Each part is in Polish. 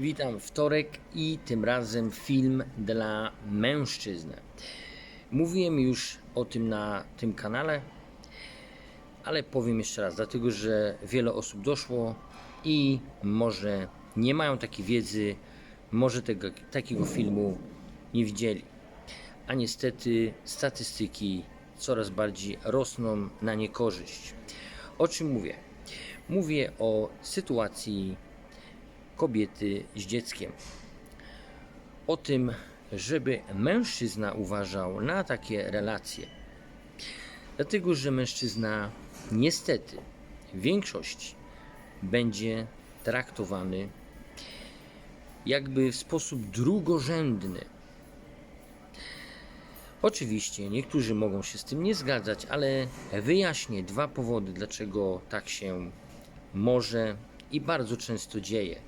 Witam wtorek i tym razem film dla mężczyzn. Mówiłem już o tym na tym kanale, ale powiem jeszcze raz, dlatego że wiele osób doszło i może nie mają takiej wiedzy, może tego, takiego filmu nie widzieli. A niestety statystyki coraz bardziej rosną na niekorzyść. O czym mówię? Mówię o sytuacji kobiety z dzieckiem. O tym, żeby mężczyzna uważał na takie relacje. Dlatego, że mężczyzna niestety w większości będzie traktowany jakby w sposób drugorzędny. Oczywiście niektórzy mogą się z tym nie zgadzać, ale wyjaśnię dwa powody, dlaczego tak się może i bardzo często dzieje.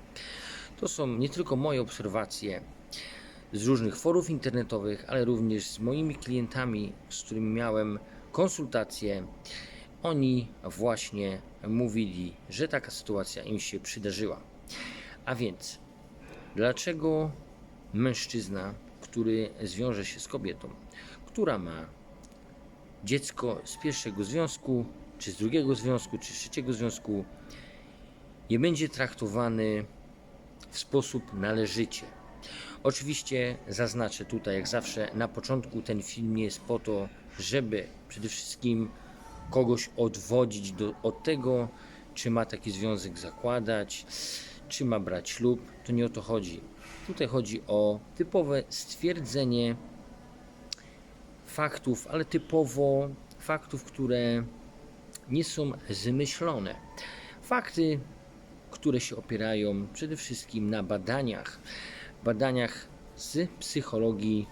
To są nie tylko moje obserwacje z różnych forów internetowych, ale również z moimi klientami, z którymi miałem konsultacje. Oni właśnie mówili, że taka sytuacja im się przydarzyła. A więc, dlaczego mężczyzna, który zwiąże się z kobietą, która ma dziecko z pierwszego związku, czy z drugiego związku, czy z trzeciego związku, nie będzie traktowany w sposób należycie. Oczywiście zaznaczę tutaj, jak zawsze, na początku ten film nie jest po to, żeby przede wszystkim kogoś odwodzić do, od tego, czy ma taki związek zakładać, czy ma brać ślub. To nie o to chodzi. Tutaj chodzi o typowe stwierdzenie faktów, ale typowo faktów, które nie są zmyślone. Fakty, które się opierają przede wszystkim na badaniach, badaniach z psychologii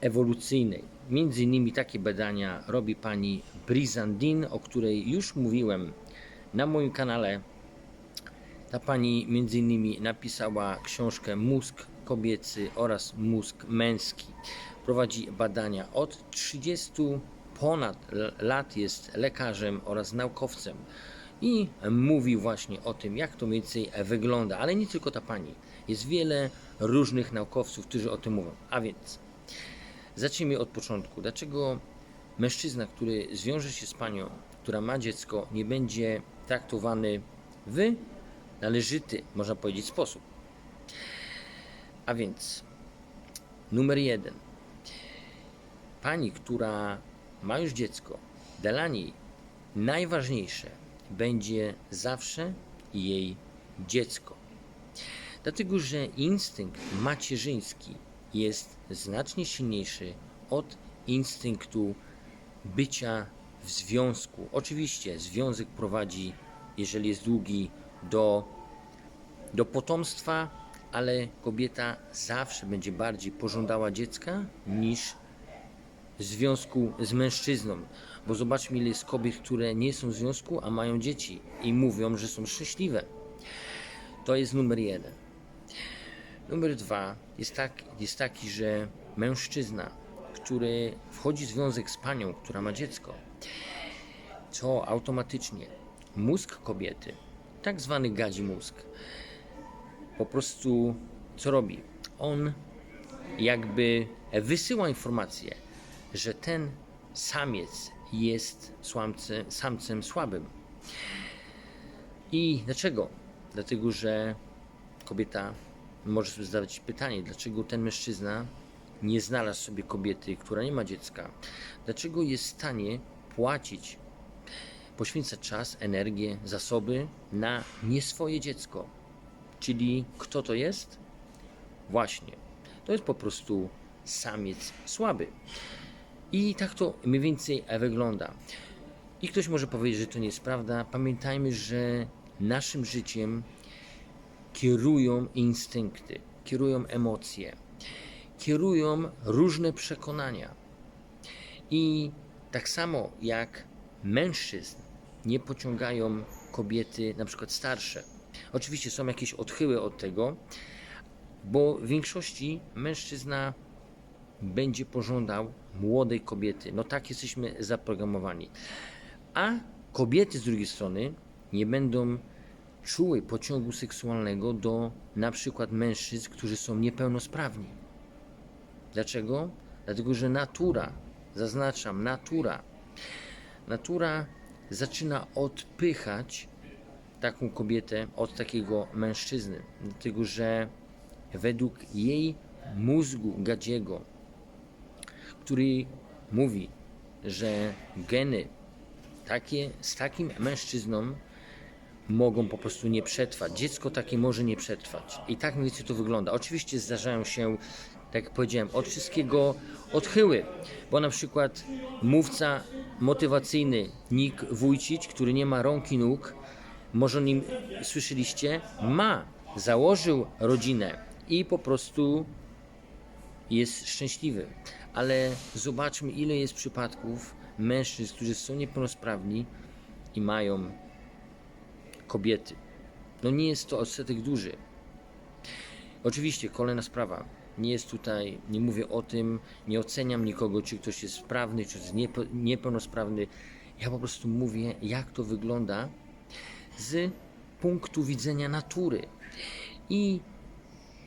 ewolucyjnej. Między innymi takie badania robi pani Brizandin, o której już mówiłem na moim kanale. Ta pani między innymi napisała książkę Mózg kobiecy oraz mózg męski. Prowadzi badania od 30 ponad lat jest lekarzem oraz naukowcem i mówi właśnie o tym, jak to mniej więcej wygląda. Ale nie tylko ta pani. Jest wiele różnych naukowców, którzy o tym mówią. A więc zacznijmy od początku. Dlaczego mężczyzna, który zwiąże się z panią, która ma dziecko, nie będzie traktowany w należyty, można powiedzieć, sposób? A więc numer jeden. Pani, która ma już dziecko, dla niej najważniejsze będzie zawsze jej dziecko. Dlatego, że instynkt macierzyński jest znacznie silniejszy od instynktu bycia w związku. Oczywiście związek prowadzi, jeżeli jest długi, do, do potomstwa, ale kobieta zawsze będzie bardziej pożądała dziecka niż w związku z mężczyzną. Bo zobaczmy, ile jest kobiet, które nie są w związku, a mają dzieci i mówią, że są szczęśliwe. To jest numer jeden. Numer dwa jest, tak, jest taki, że mężczyzna, który wchodzi w związek z panią, która ma dziecko, co automatycznie mózg kobiety, tak zwany gadzi mózg, po prostu co robi? On jakby wysyła informację, że ten samiec jest słamce, samcem słabym. I dlaczego? Dlatego, że kobieta może sobie zadawać pytanie, dlaczego ten mężczyzna nie znalazł sobie kobiety, która nie ma dziecka. Dlaczego jest w stanie płacić, poświęcać czas, energię, zasoby na nie swoje dziecko. Czyli kto to jest? Właśnie. To jest po prostu samiec słaby. I tak to mniej więcej wygląda. I ktoś może powiedzieć, że to nie jest prawda. Pamiętajmy, że naszym życiem kierują instynkty, kierują emocje, kierują różne przekonania. I tak samo jak mężczyzn nie pociągają kobiety, na przykład starsze. Oczywiście są jakieś odchyły od tego, bo w większości mężczyzna będzie pożądał młodej kobiety. No tak jesteśmy zaprogramowani. A kobiety z drugiej strony nie będą czuły pociągu seksualnego do na przykład mężczyzn, którzy są niepełnosprawni. Dlaczego? Dlatego, że natura, zaznaczam, natura, natura zaczyna odpychać taką kobietę od takiego mężczyzny, dlatego że według jej mózgu gadziego, który mówi, że geny takie, z takim mężczyzną mogą po prostu nie przetrwać. Dziecko takie może nie przetrwać. I tak mniej więcej to wygląda. Oczywiście zdarzają się, tak jak powiedziałem, od wszystkiego odchyły, bo na przykład mówca motywacyjny Nick Wójcić, który nie ma rąk i nóg, może o nim słyszeliście, ma, założył rodzinę i po prostu jest szczęśliwy. Ale zobaczmy, ile jest przypadków mężczyzn, którzy są niepełnosprawni i mają kobiety. No nie jest to odsetek duży. Oczywiście, kolejna sprawa. Nie jest tutaj, nie mówię o tym, nie oceniam nikogo, czy ktoś jest sprawny, czy jest niepe- niepełnosprawny. Ja po prostu mówię, jak to wygląda z punktu widzenia natury. I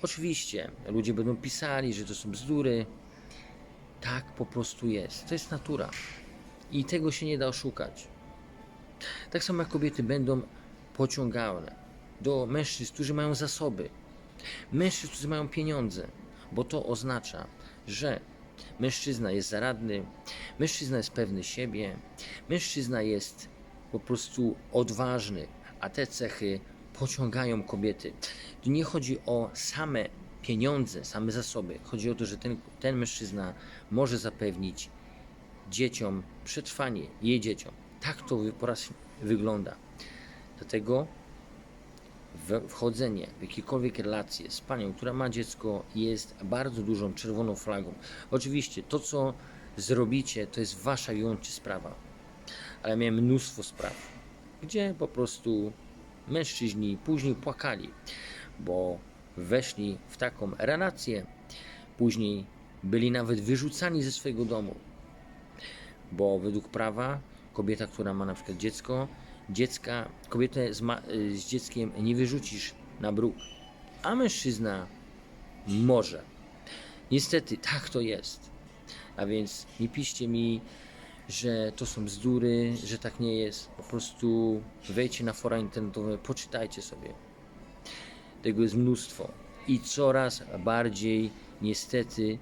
oczywiście ludzie będą pisali, że to są bzdury. Tak po prostu jest. To jest natura. I tego się nie da oszukać. Tak samo jak kobiety będą pociągane do mężczyzn, którzy mają zasoby, mężczyzn, którzy mają pieniądze, bo to oznacza, że mężczyzna jest zaradny, mężczyzna jest pewny siebie, mężczyzna jest po prostu odważny, a te cechy pociągają kobiety. Tu nie chodzi o same pieniądze, same zasoby. Chodzi o to, że ten, ten mężczyzna może zapewnić dzieciom przetrwanie, jej dzieciom. Tak to po raz wygląda. Dlatego wchodzenie w jakiekolwiek relacje z panią, która ma dziecko, jest bardzo dużą czerwoną flagą. Oczywiście to, co zrobicie, to jest wasza wyłącznie sprawa. Ale miałem mnóstwo spraw, gdzie po prostu mężczyźni później płakali, bo weszli w taką relację, później byli nawet wyrzucani ze swojego domu, bo według prawa kobieta, która ma na przykład dziecko, dziecka, kobietę z, ma, z dzieckiem nie wyrzucisz na bruk, a mężczyzna może. Niestety tak to jest. A więc nie piszcie mi, że to są bzdury, że tak nie jest. Po prostu wejdźcie na fora internetowe, poczytajcie sobie. Tego jest mnóstwo. I coraz bardziej, niestety,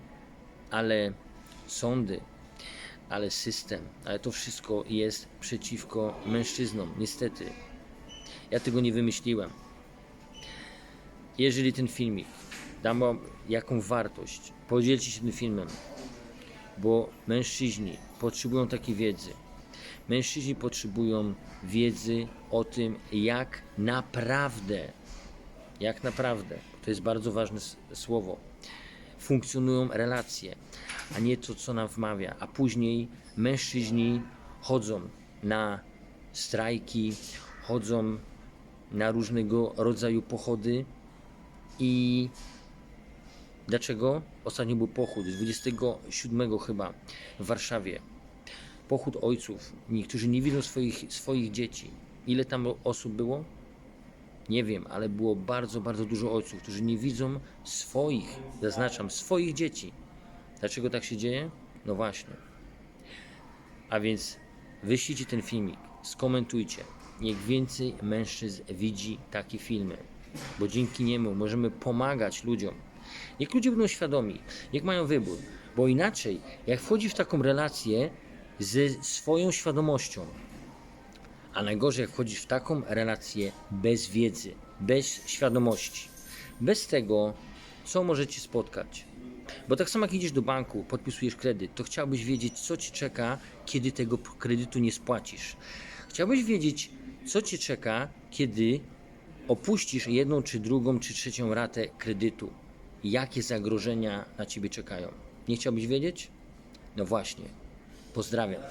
ale sądy, ale system, ale to wszystko jest przeciwko mężczyznom, niestety. Ja tego nie wymyśliłem. Jeżeli ten filmik da wam jaką wartość, podzielcie się tym filmem, bo mężczyźni potrzebują takiej wiedzy. Mężczyźni potrzebują wiedzy o tym, jak naprawdę, jak naprawdę, to jest bardzo ważne słowo, funkcjonują relacje, a nie to, co nam wmawia. A później mężczyźni chodzą na strajki, chodzą na różnego rodzaju pochody i dlaczego? Ostatnio był pochód, 27 chyba w Warszawie. Pochód ojców, niektórzy nie widzą swoich, swoich dzieci. Ile tam osób było? Nie wiem, ale było bardzo, bardzo dużo ojców, którzy nie widzą swoich, zaznaczam, swoich dzieci. Dlaczego tak się dzieje? No właśnie. A więc wyślijcie ten filmik, skomentujcie. Niech więcej mężczyzn widzi takie filmy, bo dzięki niemu możemy pomagać ludziom. Niech ludzie będą świadomi, niech mają wybór, bo inaczej, jak wchodzi w taką relację ze swoją świadomością, a najgorzej, wchodzisz w taką relację bez wiedzy, bez świadomości, bez tego, co możecie spotkać. Bo tak samo jak idziesz do banku, podpisujesz kredyt, to chciałbyś wiedzieć, co ci czeka, kiedy tego kredytu nie spłacisz. Chciałbyś wiedzieć, co ci czeka, kiedy opuścisz jedną, czy drugą, czy trzecią ratę kredytu. Jakie zagrożenia na ciebie czekają. Nie chciałbyś wiedzieć? No właśnie. Pozdrawiam.